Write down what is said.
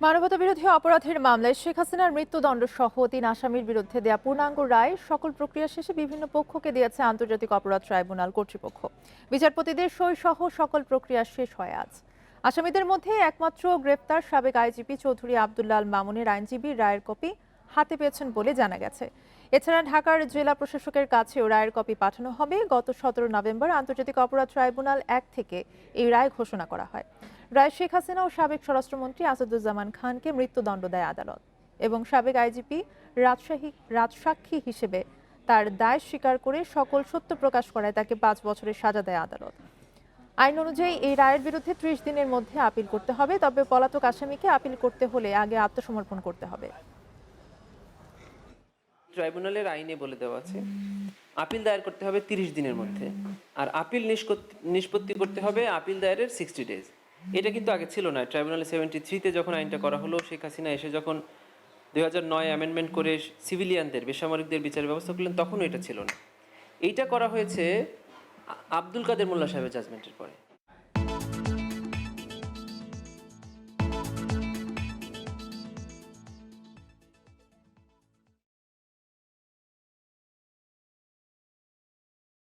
মানবতা বিরোধী অপরাধের মামলায় শেখ হাসিনার মৃত্যুদণ্ড সহ তিন আসামির বিরুদ্ধে দেয়া পূর্ণাঙ্গ রায় সকল প্রক্রিয়া শেষে বিভিন্ন পক্ষকে দিয়েছে আন্তর্জাতিক অপরাধ ট্রাইব্যুনাল কর্তৃপক্ষ। বিচারপতিদের সই সহ সকল প্রক্রিয়া শেষ হয় আজ। আসামিদের মধ্যে একমাত্র গ্রেপ্তার সাবেক আইজিপি চৌধুরী আবদুল্লাল মামুনের আইনজীবী রায়ের কপি হাতে পেয়েছেন বলে জানা গেছে। এছাড়া ঢাকার জেলা প্রশাসকের কাছেও রায়ের কপি পাঠানো হবে। গত সতেরো নভেম্বর আন্তর্জাতিক অপরাধ ট্রাইব্যুনাল এক থেকে এই রায় ঘোষণা করা হয়। রায় শেখ হাসিনা ও সাবেক স্বরাষ্ট্রমন্ত্রী আসাদুজ্জামান খানকে মৃত্যুদণ্ড দেয় আদালত এবং সাবেক আইজিপি, রাজশাহী, রাজসাক্ষী হিসেবে তার দায় স্বীকার করে সকল সত্য প্রকাশ করায় তাকে পাঁচ বছরের সাজা দেয় আদালত। আইন অনুযায়ী এই রায়ের বিরুদ্ধে ত্রিশ দিনের মধ্যে আপিল করতে হবে, তবে পলাতক আসামিকে আপিল করতে হলে আগে আত্মসমর্পণ করতে হবে। ট্রাইব্যুনালের আইনে বলে দেওয়া আছে, আপিল দায়ের করতে হবে তিরিশ দিনের মধ্যে। আর আপিল নিষ্পত্তি করতে হবে আপিল দায়েরের সিক্সটি ডেজ এটা কিন্তু আগে ছিল না। ট্রাইব্যুনালে সেভেন্টি থ্রিতে যখন আইনটা করা হলো, শেখ হাসিনা এসে যখন দুই হাজার নয় অ্যামেন্ডমেন্ট করে সিভিলিয়ানদের বেসামরিকদের বিচার ব্যবস্থা করলেন, তখনও এটা ছিল না। এইটা করা হয়েছে আব্দুল কাদের মোল্লা সাহেবের জাজমেন্টের পরে।